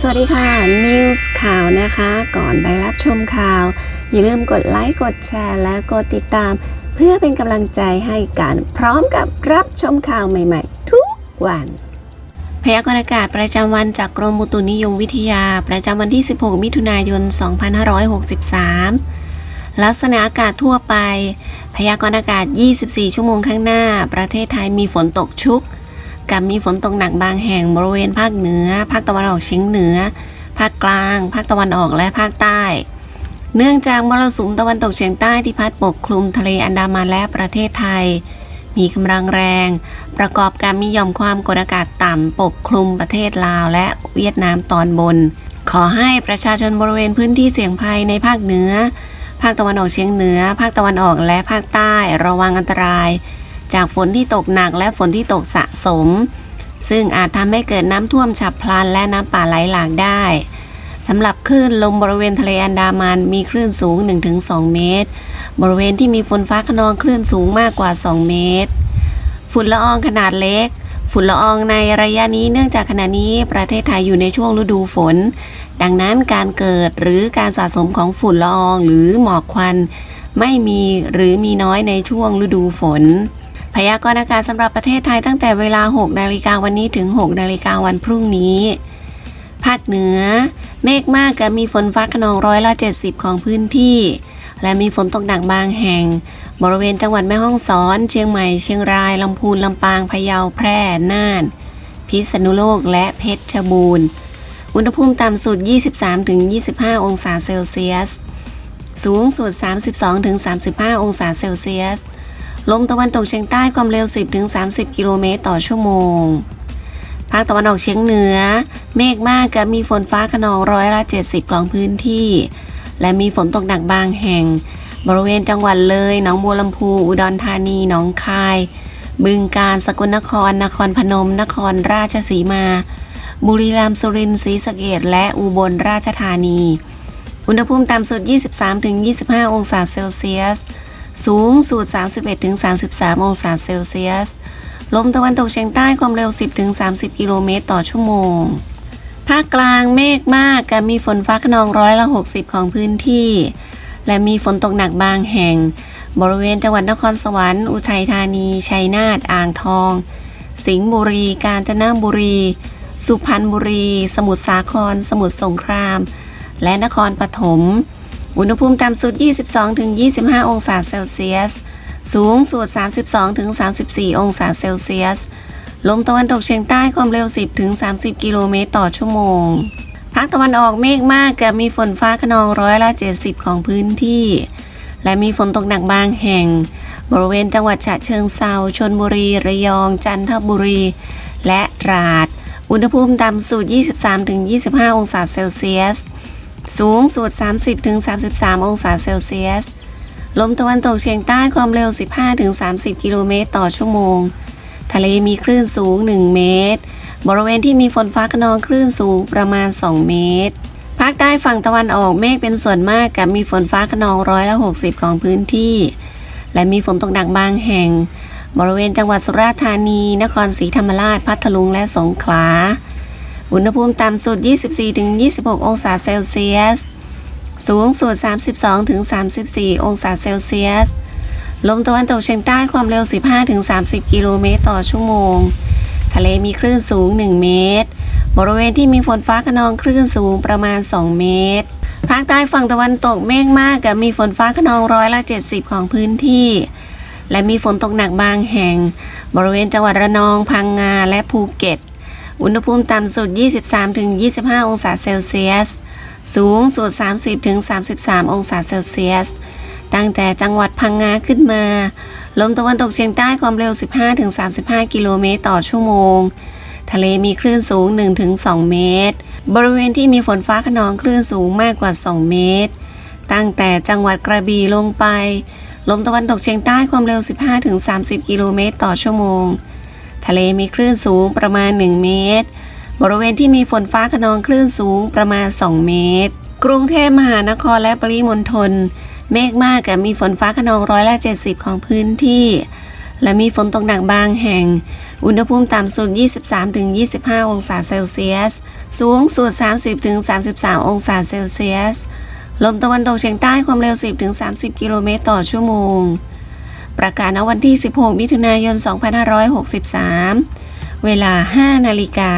สวัสดีค่ะ News ข่าวนะคะ ก่อนไปรับชมข่าว อย่าลืมกดไลค์ กดแชร์ และกดติดตาม เพื่อเป็นกำลังใจให้กันพร้อมกับรับชมข่าวใหม่ๆ ทุกวัน พยากรณ์อากาศประจำวันจากกรมอุตุนิยมวิทยา ประจำวันที่ 16 มิถุนายน 2563 ลักษณะอากาศทั่วไป พยากรณ์อากาศ 24 ชั่วโมงข้างหน้า ประเทศไทยมีฝนตกชุก กับมีฝนตกหนักบางแห่งบริเวณภาคเหนือ ภาคตะวันออกเฉียงเหนือ ภาคกลาง ภาคตะวันออกและภาคใต้ เนื่องจากมรสุมตะวันตกเฉียงใต้ที่พัดปกคลุมทะเลอันดามันและประเทศไทย มีกำลังแรง ประกอบกับมีหย่อมความกดอากาศต่ำปกคลุมประเทศลาวและเวียดนามตอนบน ขอให้ประชาชนบริเวณพื้นที่เสี่ยงภัยในภาคเหนือ ภาคตะวันออกเฉียงเหนือ ภาคตะวันออกและภาคใต้ระวังอันตราย จากฝนที่ตกหนักและฝนที่ตกสะสม ซึ่งอาจทำให้เกิดน้ำท่วมฉับพลันและน้ำป่าไหลหลากได้สำหรับคลื่นลมบริเวณทะเลอันดามันมีคลื่นสูง 1-2 เมตร บริเวณที่มีฝนฟ้าขนองคลื่นสูงมากกว่า 2 เมตร ฝุ่นละอองขนาดเล็ก ฝุ่นละอองในระยะนี้เนื่องจากขณะนี้ประเทศไทยอยู่ในช่วงฤดูฝน ดังนั้นการเกิดหรือการสะสมของฝุ่นละอองหรือหมอกควัน ไม่มีหรือมีน้อยในช่วงฤดูฝน พยากรณ์อากาศสำหรับประเทศไทยตั้งแต่เวลา 6 นาฬิกาวันนี้ถึง 6 นาฬิกาวันพรุ่งนี้ ภาคเหนือ เมฆมากกับมีฝนฟ้าขนองร้อยละ 70 ของพื้นที่ และมีฝนตกหนักบางแห่ง บริเวณจังหวัดแม่ฮ่องสอน เชียงใหม่ เชียงราย ลำพูน ลำปาง พะเยา แพร่ น่าน พิษณุโลก และเพชรบูรณ์ อุณหภูมิต่ำสุด 23-25 องศาเซลเซียส สูงสุด 32-35 องศาเซลเซียส ลมตะวันตกเฉียงใต้ความเร็ว 10-30 กิโลเมตรต่อชั่วโมง ภาคตะวันออกเฉียงเหนือ เมฆมากกับมีฝนฟ้าขนองร้อยละ 70 ของพื้นที่ และมีฝนตกหนักบางแห่ง บริเวณจังหวัดเลย หนองบัวลำพู อุดรธานี หนองคาย บึงกาฬ สกลนคร นครพนม นครราชสีมา บุรีรัมย์ สุรินทร์ ศรีสะเกษและอุบลราชธานี อุณหภูมิต่ำสุด 23-25 องศาเซลเซียส สูงสุด 31-33 องศาเซลเซียส ลมตะวันตกเฉียงใต้ความเร็ว 10-30 กิโลเมตรต่อชั่วโมง ภาคกลางเมฆมากกับมีฝนฟ้าขนองร้อยละ 60 ของพื้นที่ และมีฝนตกหนักบางแห่ง บริเวณจังหวัดนครสวรรค์ อุทัยธานี ชัยนาท อ่างทอง สิงห์บุรี กาญจนบุรี สุพรรณบุรี สมุทรสาคร สมุทรสงคราม และนครปฐม อุณหภูมิต่ำสุด 22-25 องศาเซลเซียส สูงสุด 32-34 องศาเซลเซียส ลมตะวันตกเฉียงใต้ความเร็ว 10-30 กิโลเมตรต่อชั่วโมง ภาคตะวันออกเมฆมากกับมีฝนฟ้าขนองร้อยละ 70 ของพื้นที่ และมีฝนตกหนักบางแห่ง บริเวณจังหวัดฉะเชิงเซาชนบุรี ระยอง จันทบุรี และตราด อุณหภูมิต่ำสุด 23-25 องศาเซลเซียส สูงสุด 30-33 องศาเซลเซียส ลมตะวันตกเฉียงใต้ความเร็ว 15-30 กิโลเมตรต่อชั่วโมง ทะเลมีคลื่นสูง 1 เมตร บริเวณที่มีฝนฟ้าขนองคลื่นสูงประมาณ 2 เมตร ภาคใต้ฝั่งตะวันออกเมฆเป็นส่วนมากกับมีฝนฟ้าขนองร้อยละ 60 ของพื้นที่ และมีฝนตกหนักบางแห่ง บริเวณจังหวัดสุราษฎร์ธานี นครศรีธรรมราช พัทลุง และสงขลา อุณหภูมิต่ำสุด 24-26 องศาเซลเซียส สูงสุด 32-34 องศาเซลเซียส ลมตะวันตกเฉียงใต้ความเร็ว 15-30 กิโลเมตรต่อชั่วโมง ทะเลมีคลื่นสูง 1 เมตร บริเวณที่มีฝนฟ้าขนองคลื่นสูงประมาณ 2 เมตร ภาคใต้ฝั่งตะวันตกเมฆมากกับมีฝนฟ้าขนองร้อยละ 70 ของพื้นที่และมีฝนตกหนักบางแห่ง บริเวณจังหวัดระนอง พังงา และภูเก็ต อุณหภูมิต่ำสุด 23-25 องศาเซลเซียส สูงสุด 30-33 องศาเซลเซียส ตั้งแต่จังหวัดพังงาขึ้นมา ลมตะวันตกเฉียงใต้ความเร็ว 15-35 กิโลเมตรต่อชั่วโมง ทะเลมีคลื่นสูง 1-2 เมตร บริเวณที่มีฝนฟ้าขนองคลื่นสูงมากกว่า 2 เมตร ตั้งแต่จังหวัดกระบี่ลงไป ลมตะวันตกเฉียงใต้ความเร็ว 15-30 กิโลเมตรต่อชั่วโมง ทะเลมีคลื่นสูงประมาณ 1 เมตร บริเวณที่มีฝนฟ้าขนองคลื่นสูงประมาณ 2 เมตร กรุงเทพมหานครและปริมณฑลเมฆมากกับมีฝนฟ้าขนองร้อยละ70 ของพื้นที่ และมีฝนตกหนักบางแห่ง อุณหภูมิต่ำสุด 23-25 องศาเซลเซียส สูงสุด 30-33 องศาเซลเซียส ลมตะวันตกเฉียงใต้ความเร็ว 10-30 กิโลเมตรต่อชั่วโมง ประกาศณวันที่ 16 มิถุนายน 2563 เวลา 5 นาฬิกา